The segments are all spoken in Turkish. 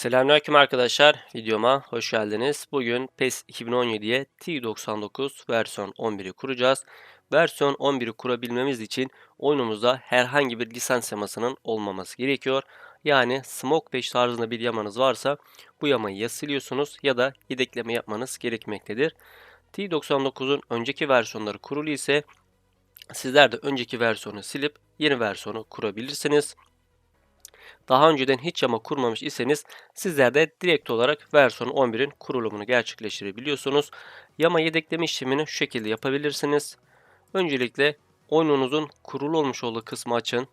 Selamünaleyküm arkadaşlar. Videoma hoş geldiniz. Bugün PES 2017'ye T99 versiyon 11'i kuracağız. Versiyon 11'i kurabilmemiz için oyunumuzda herhangi bir lisans yamasının olmaması gerekiyor. Yani Smoke Patch tarzında bir yamanız varsa bu yamayı ya siliyorsunuz ya da yedekleme yapmanız gerekmektedir. T99'un önceki versiyonları kurulu ise sizler de önceki versiyonu silip yeni versiyonu kurabilirsiniz. Daha önceden hiç yama kurmamış iseniz sizler de direkt olarak versiyon 11'in kurulumunu gerçekleştirebiliyorsunuz. Yama yedekleme işlemini şu şekilde yapabilirsiniz. Öncelikle oyununuzun kurulu olmuş olduğu kısmı açın.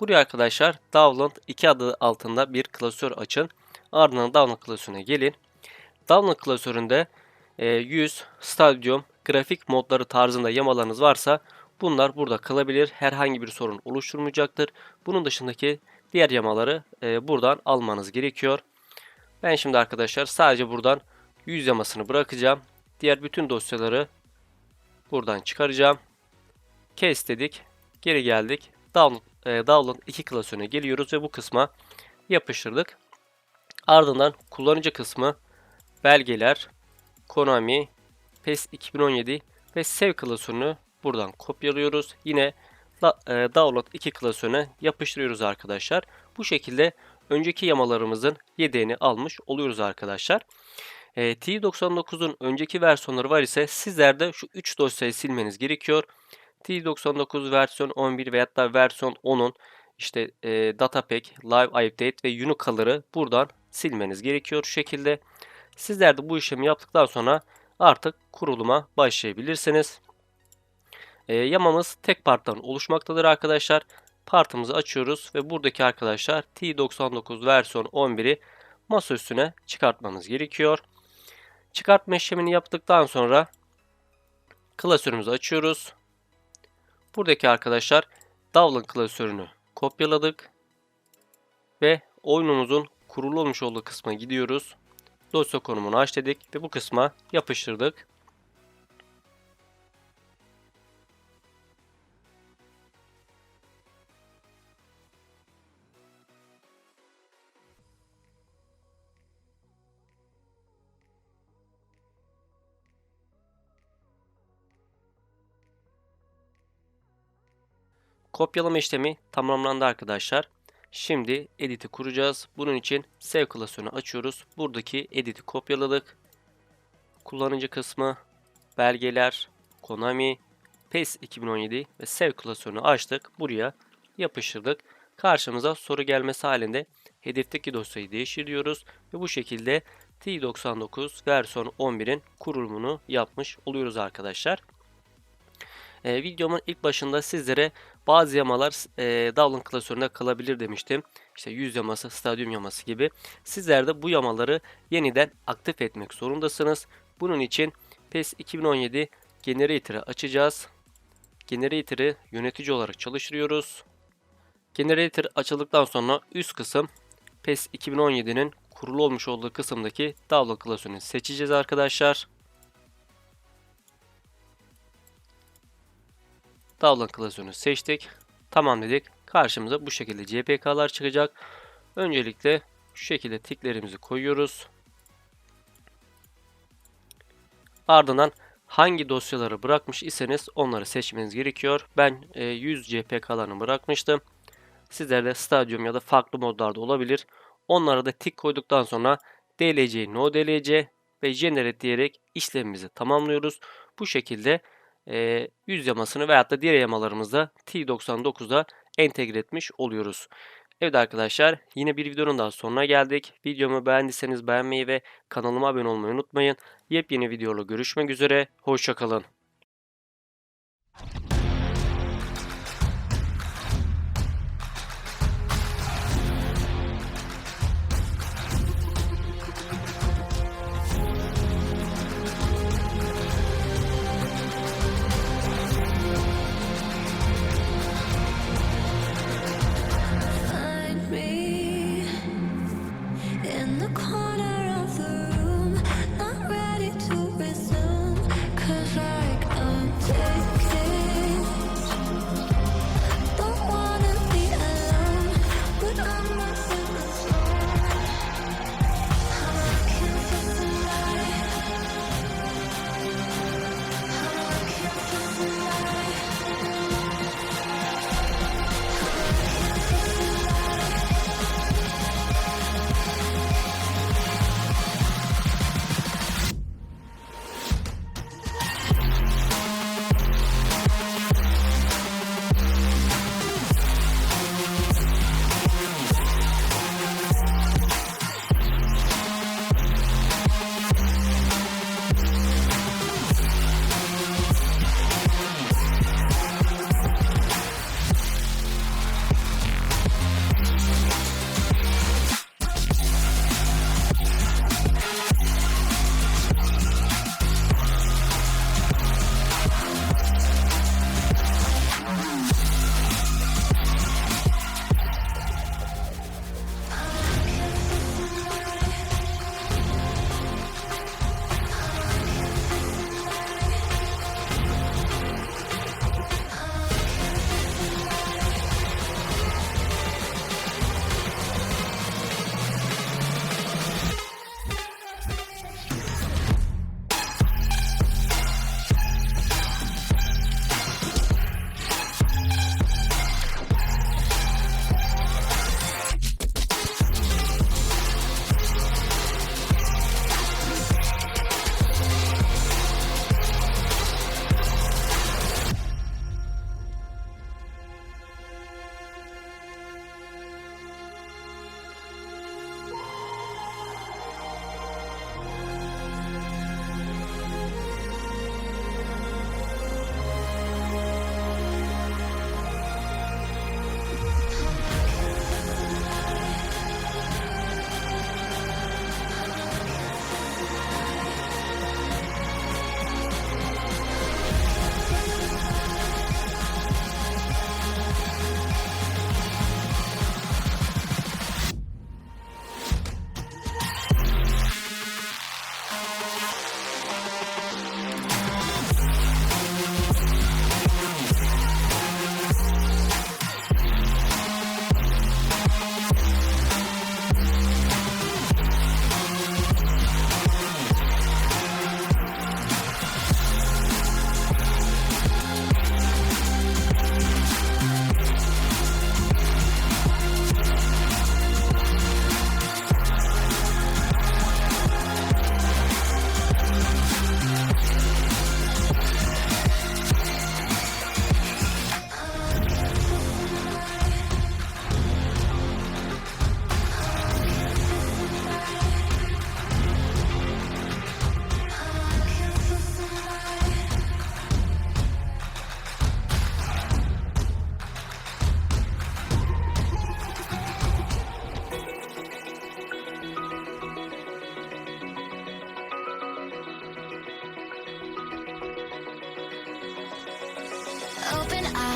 Buraya arkadaşlar Download 2 adı altında bir klasör açın. Ardından Download klasörüne gelin. Download klasöründe e, yüz, stadyum, grafik modları tarzında yamalarınız varsa bunlar burada kalabilir. Herhangi bir sorun oluşturmayacaktır. Bunun dışındaki diğer yamaları e, buradan almanız gerekiyor. Ben şimdi arkadaşlar sadece buradan yüz yamasını bırakacağım. Diğer bütün dosyaları buradan çıkaracağım. Kes dedik. Geri geldik. Download, e, download 2 klasörüne geliyoruz ve bu kısma yapıştırdık. Ardından kullanıcı kısmı belgeler, Konami, PES 2017 ve Save klasörünü buradan kopyalıyoruz. Yine e, Download 2 klasörüne yapıştırıyoruz arkadaşlar. Bu şekilde önceki yamalarımızın yedeğini almış oluyoruz arkadaşlar. E, T99'un önceki versiyonları var ise sizler de şu 3 dosyayı silmeniz gerekiyor. T99 versiyon 11 veya da versiyon 10'un işte e, Datapack, Live Update ve Unicolor'ı buradan silmeniz gerekiyor şu şekilde. Sizler de bu işlemi yaptıktan sonra artık kuruluma başlayabilirsiniz. E, yamamız tek parttan oluşmaktadır arkadaşlar. Partımızı açıyoruz ve buradaki arkadaşlar T99 versiyon 11'i masa üstüne çıkartmamız gerekiyor. Çıkartma işlemini yaptıktan sonra klasörümüzü açıyoruz. Buradaki arkadaşlar Davlin klasörünü kopyaladık. Ve oyunumuzun kurulu olmuş olduğu kısma gidiyoruz. Dosya konumunu aç dedik ve bu kısma yapıştırdık. Kopyalama işlemi tamamlandı arkadaşlar. Şimdi edit'i kuracağız. Bunun için save klasörünü açıyoruz. Buradaki edit'i kopyaladık. Kullanıcı kısmı, belgeler, Konami, PES 2017 ve save klasörünü açtık. Buraya yapıştırdık. Karşımıza soru gelmesi halinde hedefteki dosyayı değiştiriyoruz ve bu şekilde T99 versiyon 11'in kurulumunu yapmış oluyoruz arkadaşlar. E, videomun ilk başında sizlere bazı yamalar e, Dowling klasöründe kalabilir demiştim. İşte yüz yaması, stadyum yaması gibi. Sizler de bu yamaları yeniden aktif etmek zorundasınız. Bunun için PES 2017 Generator'ı açacağız. Generator'ı yönetici olarak çalıştırıyoruz. Generator açıldıktan sonra üst kısım PES 2017'nin kurulu olmuş olduğu kısımdaki Dowling klasörünü seçeceğiz arkadaşlar. Download klasörünü seçtik. Tamam dedik. Karşımıza bu şekilde CPK'lar çıkacak. Öncelikle şu şekilde tiklerimizi koyuyoruz. Ardından hangi dosyaları bırakmış iseniz onları seçmeniz gerekiyor. Ben e, 100 CPK'larını bırakmıştım. Sizler de Stadium ya da farklı modlarda olabilir. Onlara da tik koyduktan sonra DLC, No DLC ve Generate diyerek işlemimizi tamamlıyoruz. Bu şekilde e, yüz yamasını veyahut da diğer yamalarımızda T99'da entegre etmiş oluyoruz. Evet arkadaşlar yine bir videonun daha sonuna geldik. Videomu beğendiyseniz beğenmeyi ve kanalıma abone olmayı unutmayın. Yepyeni videoyla görüşmek üzere. Hoşçakalın.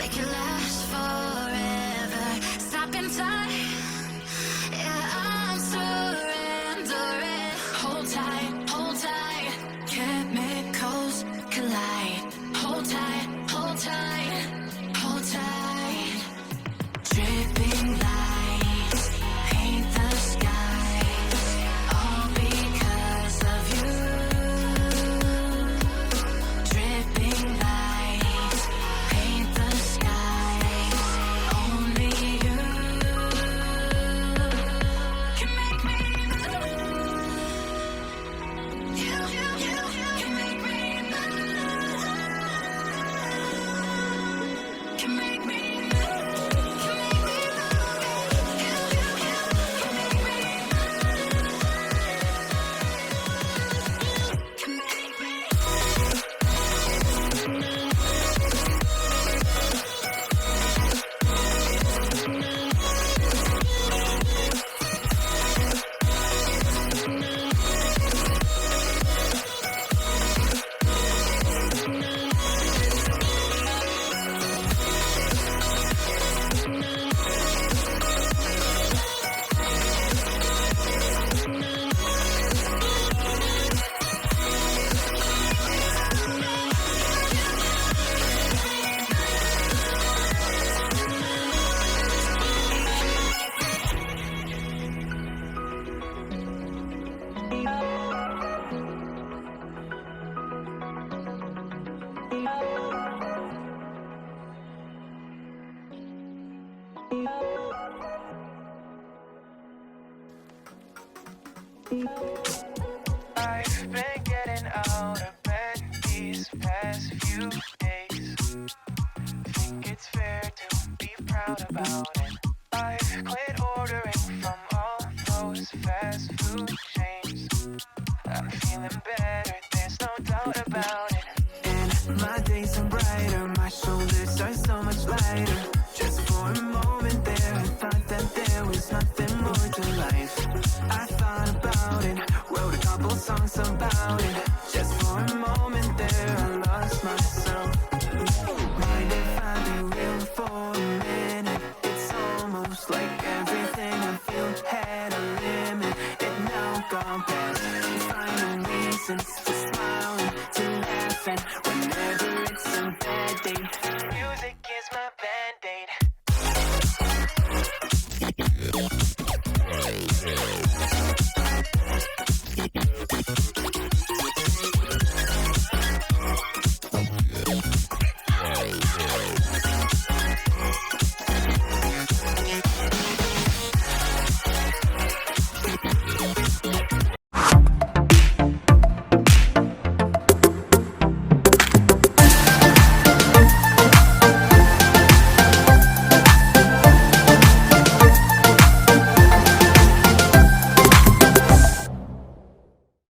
make it last for I've been getting out of bed these past few days. Think it's fair to be proud about it. about it. Just for a moment there, I lost myself. If I be real for a minute? It's almost like everything I feel.